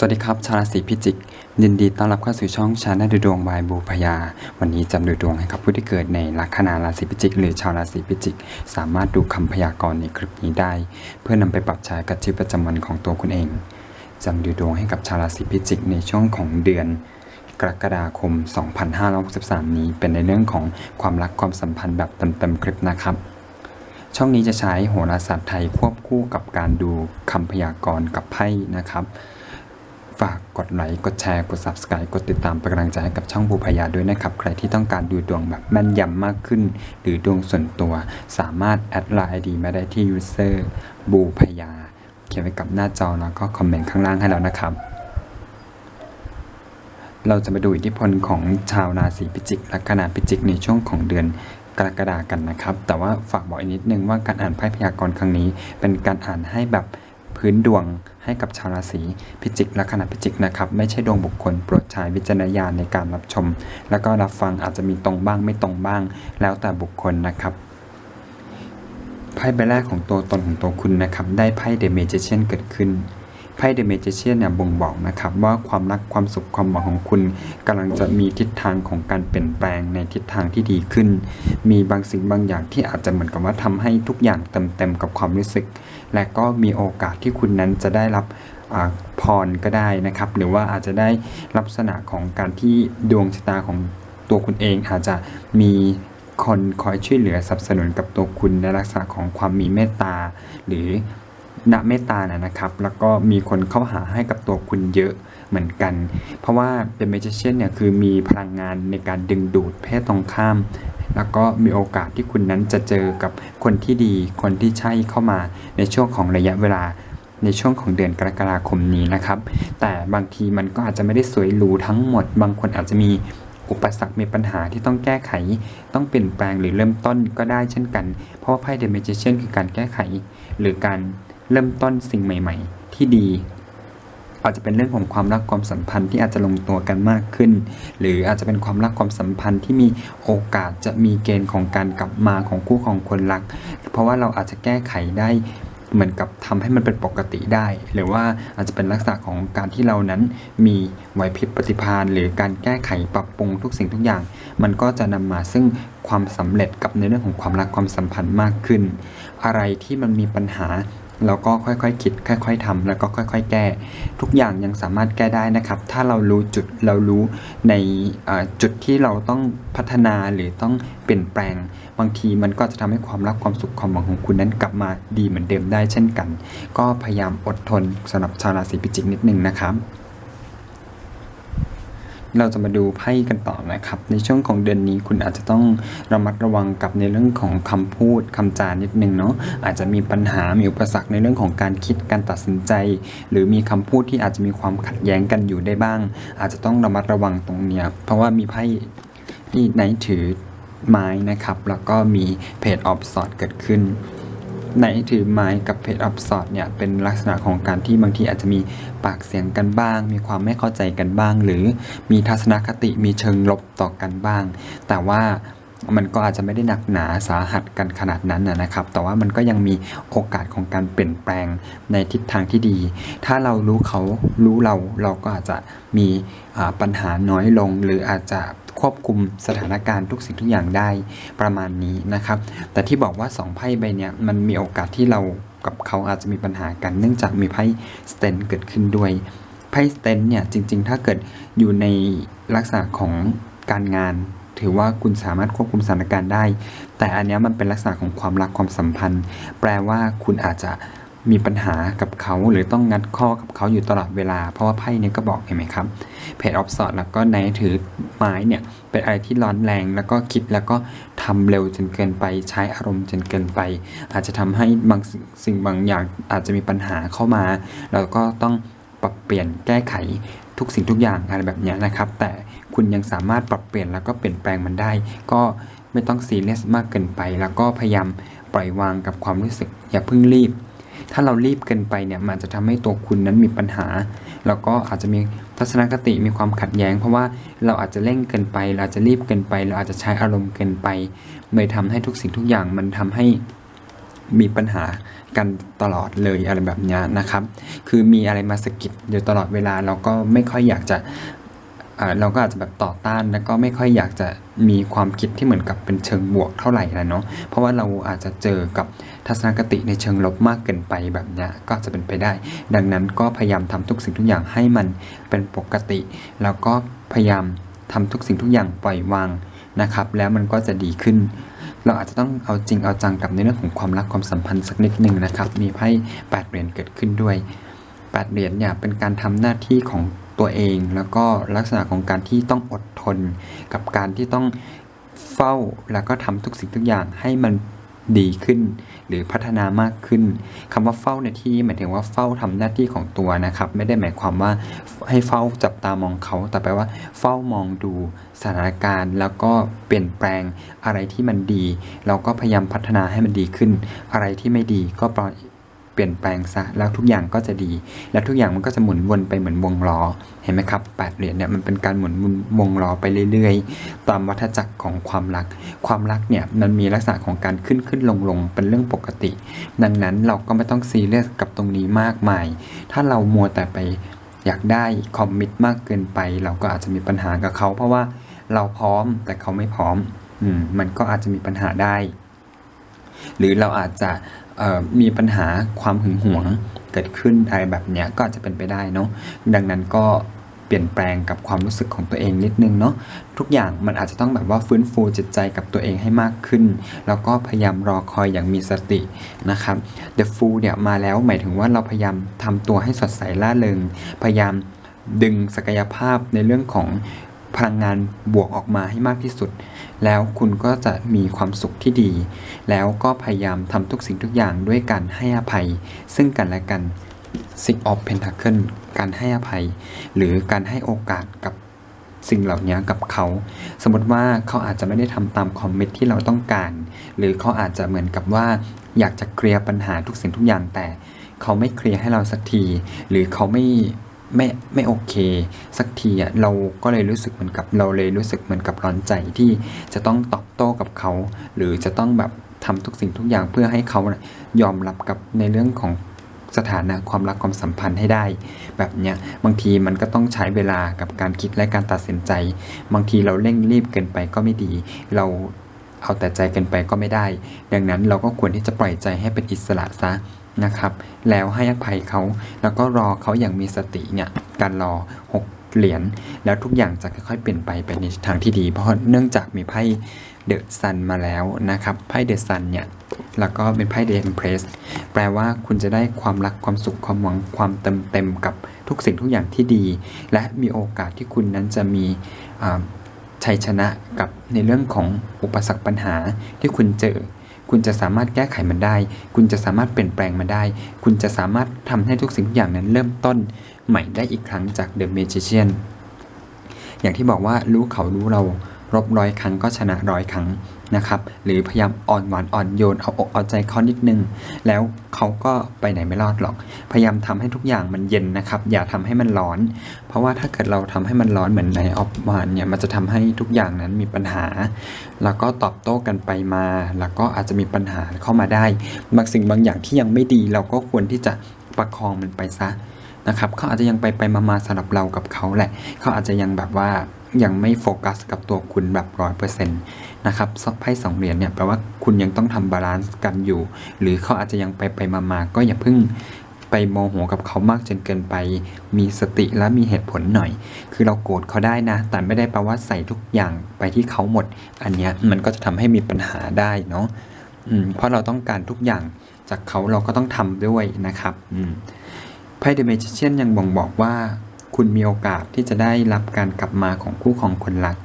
สวัสดีครับ ชาวราศีพิจิก ยินดีต้อนรับเข้าสู่ช่องชาแนลดูดวงบายบูพยา วันนี้จะดูดวงให้กับผู้ที่เกิดในลัคนาราศีพิจิก หรือชาวราศีพิจิก สามารถดูคำพยากรณ์ในคลิปนี้ได้ เพื่อนำไปปรับใช้กับชีวิตประจำวันของตัวคุณเองจะดูดวงให้กับชาวราศีพิจิก ในช่วงของเดือน กรกฎาคม 2563 นี้ เป็นในเรื่องของความรักความสัมพันธ์แบบเต็มๆคลิปนะครับช่องนี้จะใช้โหราศาสตร์ไทยควบคู่กับการดูคำพยากรณ์กับไพ่นะครับ ฝากกดไลค์ กดแชร์ กด Subscribe กดติดตามเป็นกำลังใจให้กับช่องบูพยาด้วยนะครับ ใครที่ต้องการดูดวงแบบแม่นยำมากขึ้น หรือดวงส่วนตัว สามารถแอดไลน์ดีมาได้ที่ user บูพยา เขียนไว้กับหน้าจอแล้วก็คอมเมนต์ข้างล่างให้แล้วนะครับ เราจะมาดูอิทธิพลของชาวราศีพิจิกและคณะพิจิกในช่วงของเดือนกรกฎากันนะครับ แต่ว่าฝากบอกอีกนิดนึงว่าการอ่านไพ่พยากรณ์ครั้งนี้ เป็นการอ่านให้แบบพื้นดวง ให้กับชาวราศีพิจิกและขณะพิจิกนะครับไม่ใช่ดวงบุคคลโปรดใช้วิจารณญาณในการรับชม แล้วก็รับฟังอาจจะมีตรงบ้างไม่ตรงบ้าง แล้วแต่บุคคลนะครับไพ่ใบแรกของตัวตนของตัวคุณนะครับได้ไพ่เดเมจิเช่นเกิดขึ้น ไพ่เดเมจิเชียนเนี่ยบ่งบอกนะครับว่าความรักความสุขความหวังของคุณกำลังจะมีทิศทางของการเปลี่ยนแปลงในทิศทางที่ดีขึ้น มีบางสิ่งบางอย่างที่อาจจะเหมือนกับว่าทำให้ทุกอย่างเต็มเต็มๆกับความรู้สึก และก็มีโอกาสที่คุณนั้นจะได้รับพรก็ได้นะครับ หรือว่าอาจจะได้ลักษณะของการที่ดวงชะตาของตัวคุณเองอาจจะมีคนคอยช่วยเหลือสนับสนุนกับตัวคุณในลักษณะของความมีเมตตา หรือ ณเมตตานะนะครับ แล้วก็มีคนเข้าหาให้กับตัวคุณเยอะเหมือนกัน เพราะว่าเป็นเมจิเชนเนี่ยคือมีพลังงานในการดึงดูดเพศตรงข้าม แล้วก็มีโอกาสที่คุณนั้นจะเจอกับคนที่ดี คนที่ใช่เข้ามาในช่วงของระยะเวลาในช่วงของเดือนกรกฎาคมนี้นะครับ แต่บางทีมันก็อาจจะไม่ได้สวยหรูทั้งหมด บางคนอาจจะมีอุปสรรคมีปัญหาที่ต้องแก้ไข ต้องเปลี่ยนแปลงหรือเริ่มต้นก็ได้เช่นกัน เพราะว่าไพ่เดเมจิเชนคือการแก้ไข หรือการ เริ่มต้นสิ่งใหม่ ๆ ที่ดี อาจจะเป็นเรื่องของความรักความสัมพันธ์ที่อาจจะลงตัวกันมากขึ้น หรืออาจจะเป็นความรักความสัมพันธ์ที่มีโอกาสจะมีเกณฑ์ของการกลับมาของคู่ของคนรัก เพราะว่าเราอาจจะแก้ไขได้เหมือนกับทำให้มันเป็นปกติได้ หรือว่าอาจจะเป็นลักษณะของการที่เรานั้นมีไหวพริบปฏิภาณหรือการแก้ไขปรับปรุงทุกสิ่งทุกอย่าง มันก็จะนำมาซึ่งความสำเร็จกับในเรื่องของความรักความสัมพันธ์มากขึ้น อะไรที่มันมีปัญหา เราก็ค่อยๆคิด ค่อย ๆทำแล้วก็ค่อย ๆ แก้ ทุกอย่างยังสามารถแก้ได้นะครับ ถ้าเรารู้จุดเรารู้ในจุดที่เราต้องพัฒนาหรือต้องเปลี่ยนแปลง บางทีมันก็จะทำให้ความรักความสุขความหวังของคุณนั้นกลับมาดีเหมือนเดิมได้เช่นกัน ก็พยายามอดทนสำหรับชาวราศีพิจิกนิดนึงนะครับ เราจะมาดูไพ่กันต่อนะครับ ในช่วงของเดือนนี้คุณอาจจะต้องระมัดระวังกับในเรื่องของคำพูดคำจานิดนึงเนาะอาจจะมีปัญหามีอุปสรรคในเรื่องของการคิดการตัดสินใจ หรือมีคำพูดที่อาจจะมีความขัดแย้งกันอยู่ได้บ้าง อาจจะต้องระมัดระวังตรงเนี้ยเพราะว่ามีไพ่ที่ไหนถือไม้นะครับ แล้วก็มีเพจออฟสอดเกิดขึ้น ไหนถือไม้กับเพจอับสอดเนี่ยเป็นลักษณะของการที่บางทีอาจจะมีปากเสียงกันบ้าง มีความไม่เข้าใจกันบ้าง หรือมีทัศนคติมีเชิงลบต่อกันบ้าง แต่ว่ามันก็อาจจะไม่ได้หนักหนาสาหัสกันขนาดนั้นนะครับ แต่ว่ามันก็ยังมีโอกาสของการเปลี่ยนแปลงในทิศทางที่ดี ถ้าเรารู้เขารู้เราเราก็อาจจะมีปัญหาน้อยลง หรืออาจจะ ควบคุมสถานการณ์ทุกสิ่งทุกอย่างได้ประมาณนี้นะครับ แต่ที่บอกว่าสองไพ่ใบเนี่ยมันมีโอกาสที่เรากับเขาอาจจะมีปัญหากัน เนื่องจากมีไพ่สเตนเกิดขึ้นด้วยไพ่สเตนเนี่ยจริง ๆ ถ้าเกิดอยู่ในลักษณะของการงานถือว่าคุณสามารถควบคุมสถานการณ์ได้ แต่อันนี้มันเป็นลักษณะของความรักความสัมพันธ์ แปลว่าคุณอาจจะ มีปัญหากับเขาหรือต้องงัดข้อกับเขาอยู่ตลอดเวลา เพราะว่าไพ่เนี้ก็บอกเห็นไหมครับเพจออฟสอดแล้วก็ในถือไม้เนี่ยเป็นอะไรที่ร้อนแรง แล้วก็คิดแล้วก็ทำเร็วจนเกินไปใช้อารมณ์จนเกินไป อาจจะทำให้บางสิ่งบางอย่างอาจจะมีปัญหาเข้ามา แล้วก็ต้องปรับเปลี่ยนแก้ไขทุกสิ่งทุกอย่างอะไรแบบเนี้ยนะครับ แต่คุณยังสามารถปรับเปลี่ยนแล้วก็เปลี่ยนแปลงมันได้ ก็ไม่ต้องซีเรียสมากเกินไป แล้วก็พยายามปล่อยวางกับความรู้สึก อย่าเพิ่งรีบ ถ้าเรารีบเกินไปเนี่ยมันอาจจะทำให้ตัวคุณนั้นมีปัญหา แล้วก็อาจจะมีทัศนคติมีความขัดแย้ง เพราะว่าเราอาจจะเร่งเกินไปเราอาจจะรีบเกินไป เราอาจจะใช้อารมณ์เกินไปเลยทำให้ทุกสิ่งทุกอย่างมันทำให้มีปัญหากันตลอดเลยอะไรแบบนี้นะครับ คือมีอะไรมาสะกิดอยู่ตลอดเวลาเราก็ไม่ค่อยอยากจะ เราก็อาจจะแบบต่อต้านแล้วก็ไม่ค่อยอยากจะมีความคิดที่เหมือนกับเป็นเชิงบวกเท่าไหร่นะเนาะเพราะว่าเราอาจจะเจอกับทัศนคติในเชิงลบมากเกินไปแบบเนี้ยก็จะเป็นไปได้ ดังนั้นก็พยายามทำทุกสิ่งทุกอย่างให้มันเป็นปกติ แล้วก็พยายามทำทุกสิ่งทุกอย่างปล่อยวางนะครับ แล้วมันก็จะดีขึ้น เราอาจจะต้องเอาจริงเอาจังกับในเรื่องของความรักความสัมพันธ์สักนิดหนึ่งนะครับ มีไพ่แปดเหรียญเกิดขึ้นด้วยแปดเหรียญเนี่ยเป็นการทำหน้าที่ของ ตัวเอง แล้วก็ลักษณะของการที่ต้องอดทน กับการที่ต้องเฝ้าแล้วก็ทำทุกสิ่งทุกอย่างให้มันดีขึ้น หรือพัฒนามากขึ้นคำว่าเฝ้าในที่นี้หมายถึงว่าเฝ้าทำหน้าที่ของตัวนะครับ ไม่ได้หมายความว่าให้เฝ้าจับตามองเขา แต่แปลว่า เฝ้ามองดูสถานการณ์ แล้วก็เปลี่ยนแปลงอะไรที่มันดี เราก็พยายามพัฒนาให้มันดีขึ้น อะไรที่ไม่ดีก็ปล่อย ปลี่ยนแปลงซะแล้วทุกอย่างก็จะดี และทุกอย่างมันก็จะหมุนวนไปเหมือนวงล้อเห็นไหมครับแปดเหรียญเนี่ยมันเป็นการหมุนวงล้อไปเรื่อยๆ ตามวัฏจักรของความรัก ความรักเนี่ยมันมีลักษณะของการขึ้นขึ้นลงลงเป็นเรื่องปกติ ดังนั้นเราก็ไม่ต้องซีเรียสกับตรงนี้มากมาย ถ้าเรามัวแต่ไปอยากได้คอมมิตมากเกินไป เราก็อาจจะมีปัญหากับเขา เพราะว่าเราพร้อมแต่เขาไม่พร้อมอืมมันก็อาจจะมีปัญหาได้ หรือเราอาจจะ มีปัญหาความหึงหวงเกิดขึ้นอะไรแบบเนี้ยก็อาจจะเป็นไปได้เนาะดังนั้นก็เปลี่ยนแปลงกับความรู้สึกของตัวเองนิดนึงเนาะทุกอย่างมันอาจจะต้องแบบว่าฟื้นฟูจิตใจกับตัวเองให้มากขึ้น แล้วก็พยายามรอคอยอย่างมีสตินะครับ The Fool เนี่ยมาแล้วหมายถึงว่าเราพยายามทำตัวให้สดใสล่าเริงพยายามดึงศักยภาพในเรื่องของ พลังงานบวกออกมาให้มากที่สุด แล้วคุณก็จะมีความสุขที่ดี แล้วก็พยายามทำทุกสิ่งทุกอย่างด้วยการให้อภัย ซึ่งกันและกัน Six of Pentacle การให้อภัย หรือการให้โอกาสกับสิ่งเหล่านี้กับเขา สมมติว่าเขาอาจจะไม่ได้ทำตามคอมมิตที่เราต้องการ หรือเขาอาจจะเหมือนกับว่า อยากจะเคลียร์ปัญหาทุกสิ่งทุกอย่างแต่ เขาไม่เคลียร์ให้เราสักที หรือเขาไม่ ไม่ไม่โอเค สักทีอะเราก็เลยรู้สึกเหมือนกับเราเลยรู้สึกเหมือนกับร้อนใจที่จะต้องตอบโต้กับเขา หรือจะต้องแบบทำทุกสิ่งทุกอย่างเพื่อให้เขายอมรับกับในเรื่องของสถานะความรักความสัมพันธ์ให้ได้ แบบเนี้ยบางทีมันก็ต้องใช้เวลากับการคิดและการตัดสินใจ บางทีเราเร่งรีบเกินไปก็ไม่ดี เราเอาแต่ใจเกินไปก็ไม่ได้ ดังนั้นเราก็ควรที่จะปล่อยใจให้เป็นอิสระซะ นะครับ แล้วให้อภัยเขา แล้วก็รอเขาอย่างมีสติเนี่ย การรอหกเหรียญ แล้วทุกอย่างจะค่อยๆเปลี่ยนไปไปในทางที่ดี เพราะเนื่องจากมีไพ่เดอะซันมาแล้วนะครับ ไพ่เดอะซันเนี่ย แล้วก็เป็นไพ่เดอะเอ็มเพรสแปลว่าคุณจะได้ความรักความสุขความหวังความเต็มเต็มกับทุกสิ่งทุกอย่างที่ดี และมีโอกาสที่คุณนั้นจะมีชัยชนะกับในเรื่องของอุปสรรคปัญหาที่คุณเจอ คุณจะสามารถแก้ไขมันได้ คุณจะสามารถเปลี่ยนแปลงมันได้ คุณจะสามารถทำให้ทุกสิ่งทุกอย่างนั้นเริ่มต้นใหม่ได้อีกครั้งจาก The Magician อย่างที่บอกว่ารู้เขารู้เรา รบร้อยครั้งก็ชนะร้อยครั้งนะครับหรือพยายามอ่อนหวานอ่อนโยนเอาอกเอาใจเขานิดนึง แล้วเขาก็ไปไหนไม่รอดหรอก พยายามทำให้ทุกอย่างมันเย็นนะครับ อย่าทำให้มันร้อน เพราะว่าถ้าเกิดเราทำให้มันร้อนเหมือนในออฟวานเนี่ยมันจะทำให้ทุกอย่างนั้นมีปัญหา แล้วก็ตอบโต้กันไปมา แล้วก็อาจจะมีปัญหาเข้ามาได้บางสิ่งบางอย่างที่ยังไม่ดีเราก็ควรที่จะประคองมันไปซะนะครับเขาอาจจะยังไปไปมาๆสำหรับเรากับเขาแหละเขาอาจจะยังแบบว่า ยังไม่โฟกัสกับตัวคุณแบบร้อยเปอร์เซ็นต์นะครับไพ่สองเหรียญเนี่ยแปลว่าคุณยังต้องทำบาลานซ์กันอยู่ หรือเขาอาจจะยังไปไปมาๆก็อย่าเพิ่งไปโมโหกับเขามากจนเกินไป มีสติและมีเหตุผลหน่อย คือเราโกรธเขาได้นะ แต่ไม่ได้แปลว่าใส่ทุกอย่างไปที่เขาหมด อันเนี้ยมันก็จะทำให้มีปัญหาได้เนาะเพราะเราต้องการทุกอย่างจากเขาเราก็ต้องทำด้วยนะครับไพ่เดเมจิเชียนยังบ่งบอกว่า คุณมีโอกาสที่จะได้รับการกลับมาของคู่ของคนรัก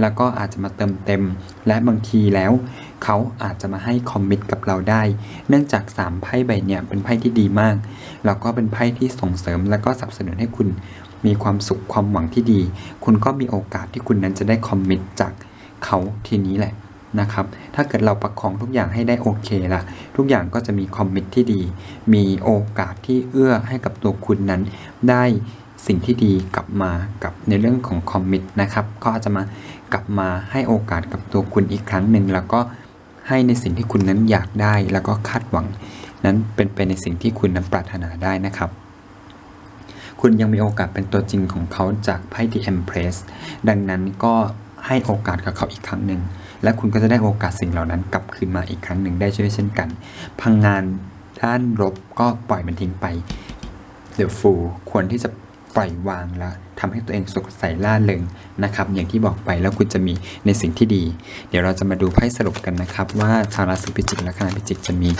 แล้วก็อาจจะมาเติมเต็ม และบางทีแล้ว เขาอาจจะมาให้คอมมิตกับเราได้ เนื่องจาก 3 ไพ่ใบเนี่ยเป็นไพ่ที่ดีมาก แล้วก็เป็นไพ่ที่ส่งเสริม และก็สนับสนุนให้คุณมีความสุขความหวังที่ดี คุณก็มีโอกาสที่คุณนั้นจะได้คอมมิตจากเขาทีนี้แหละนะครับ ถ้าเกิดเราประคองทุกอย่างให้ได้โอเคละทุกอย่างก็จะมีคอมมิตที่ดี มีโอกาสที่เอื้อให้กับตัวคุณนั้นได้ สิ่งที่ดีกลับมากับในเรื่องของคอมมิตนะครับก็อาจจะมากลับมาให้โอกาสกับตัวคุณอีกครั้งหนึ่งแล้วก็ให้ในสิ่งที่คุณนั้นอยากได้แล้วก็คาดหวัง นั้นเป็นไปในสิ่งที่คุณนั้นปรารถนาได้นะครับ คุณยังมีโอกาสเป็นตัวจริงของเขาจากไพ่ The Empress ดังนั้นก็ให้โอกาสกับเขาอีกครั้งหนึ่งและคุณก็จะได้โอกาสสิ่งเหล่านั้นกลับคืนมาอีกครั้งหนึ่งได้ช่วยเช่นกัน พังงานด้านลบก็ปล่อยมันทิ้งไป The Fool ควรที่จะ ปล่อยวางละทำให้ตัวเองสดใสล่าเริงนะครับ อย่างที่บอกไปแล้วคุณจะมีในสิ่งที่ดี เดี๋ยวเราจะมาดูไพ่สรุปกันนะครับ ว่าชาวราศีพิจิกและคณะพิจิกจะมี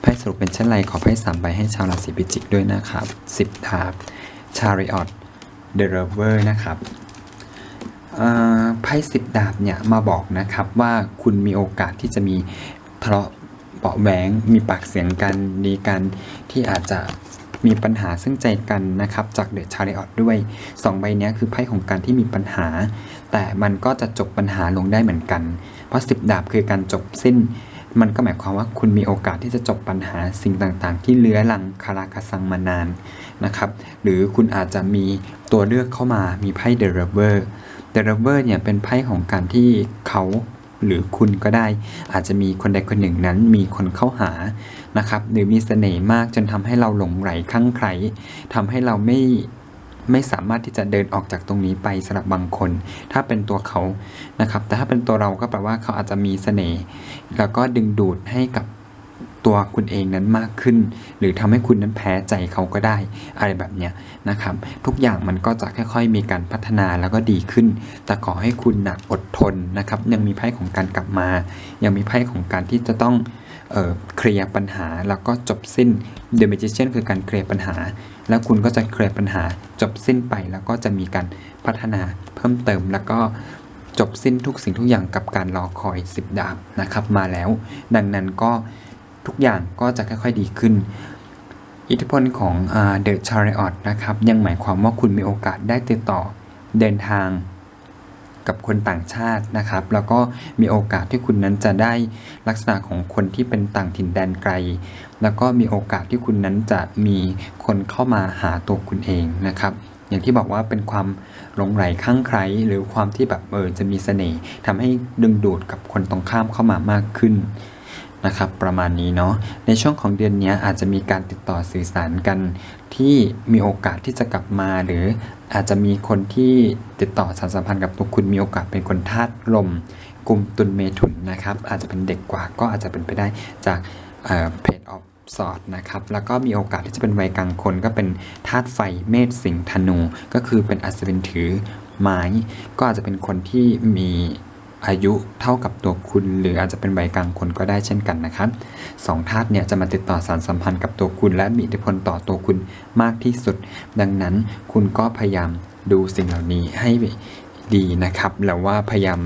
ไพ่สรุปเป็นเช่นไรขอไพ่สามใบให้ชาวราศีพิจิกด้วยนะครับสิบดาบ Chariot The Lover นะครับไพ่สิบดาบเนี่ยมาบอกนะครับว่าคุณมีโอกาสที่จะมีทะเลาะเบาะแหวงมีปากเสียงกันดีกันที่อาจจะ มีปัญหาซึ่งใจกันนะครับจากเดอะชาริออตด้วยสองใบเนี้ยคือไพ่ของการที่มีปัญหา แต่มันก็จะจบปัญหาลงได้เหมือนกัน เพราะสิบดาบคือการจบสิ้น มันก็หมายความว่าคุณมีโอกาสที่จะจบปัญหาสิ่งต่างๆ ที่เลื้อลังคาราคาซังมานานนะครับหรือคุณอาจจะมีตัวเลือกเข้ามามีไพ่ The Lover The Lover เนี่ยเป็นไพ่ของการที่เขา หรือคุณก็ได้ อาจจะมีคนใดคนหนึ่งนั้นมีคนเข้าหานะครับหรือมีเสน่ห์มากจนทำให้เราหลงไหลคลั่งไคล้ทำให้เราไม่ไม่สามารถที่จะเดินออกจากตรงนี้ไปสำหรับบางคน ถ้าเป็นตัวเขานะครับ แต่ถ้าเป็นตัวเราก็แปลว่าเขาอาจจะมีเสน่ห์แล้วก็ดึงดูดให้กับ ตัวคุณเองนั้นมากขึ้น หรือทำให้คุณนั้นแพ้ใจเขาก็ได้ อะไรแบบเนี้ยนะครับ ทุกอย่างมันก็จะค่อยๆ มีการพัฒนาแล้วก็ดีขึ้น แต่ขอให้คุณนะอดทนนะครับ ยังมีไพ่ของการกลับมา ยังมีไพ่ของการที่จะต้องเออเคลียร์ปัญหาแล้วก็จบสิ้น The Magician คือการเคลียร์ปัญหา แล้วคุณก็จะเคลียร์ปัญหาจบสิ้นไปแล้วก็จะมีการพัฒนาเพิ่มเติมแล้วก็จบสิ้นทุกสิ่งทุกอย่างกับการรอคอย 10 ดาบนะครับมาแล้ว ดังนั้นก็ ทุกอย่างก็จะค่อยๆดีขึ้น อิทธิพลของเดอะชาริออตนะครับยังหมายความว่าคุณมีโอกาสได้ติดต่อเดินทางกับคนต่างชาตินะครับ แล้วก็มีโอกาสที่คุณนั้นจะได้ลักษณะของคนที่เป็นต่างถิ่นแดนไกล แล้วก็มีโอกาสที่คุณนั้นจะมีคนเข้ามาหาตัวคุณเองนะครับ อย่างที่บอกว่าเป็นความหลงไหลข้างใครหรือความที่แบบเออจะมีเสน่ห์ทำให้ดึงดูดกับคนตรงข้ามเข้ามามากขึ้น นะครับประมาณนี้เนาะในช่วงของเดือนนี้อาจจะมีการติดต่อสื่อสารกันที่มีโอกาสที่จะกลับมาหรืออาจจะมีคนที่ติดต่อสารสัมพันธ์กับตัวคุณมีโอกาสเป็นคนธาตุลมกลุ่มตุลเมถุนนะครับอาจจะเป็นเด็กกว่าก็อาจจะเป็นไปได้จากเพจออฟสอดนะครับแล้วก็มีโอกาสที่จะเป็นวัยกลางคนก็เป็นธาตุไฟเมษสิงธนู ก็คือเป็นอัศวินถือไม้ก็อาจจะเป็นคนที่มี อายุเท่ากับตัวคุณ หรืออาจจะเป็นใบกลางคนก็ได้เช่นกันนะครับสองธาตุเนี่ยจะมาติดต่อสารสัมพันธ์กับตัวคุณ และมีอิทธิพลต่อตัวคุณมากที่สุด ดังนั้นคุณก็พยายามดูสิ่งเหล่านี้ให้ดีนะครับแล้วว่าพยายาม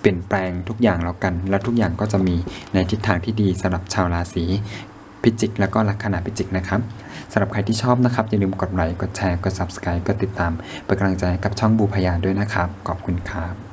เปลี่ยนแปลงทุกอย่างแล้วกัน แล้วทุกอย่างก็จะมีในทิศทางที่ดีสำหรับชาวราศีพิจิก แล้วก็ลัคนาพิจิกนะครับสำหรับใครที่ชอบนะครับ อย่าลืมกดไลค์กดแชร์กด subscribe กดติดตามเป็นกำลังใจให้กับช่องบูพยาด้วยนะครับ ขอบคุณครับ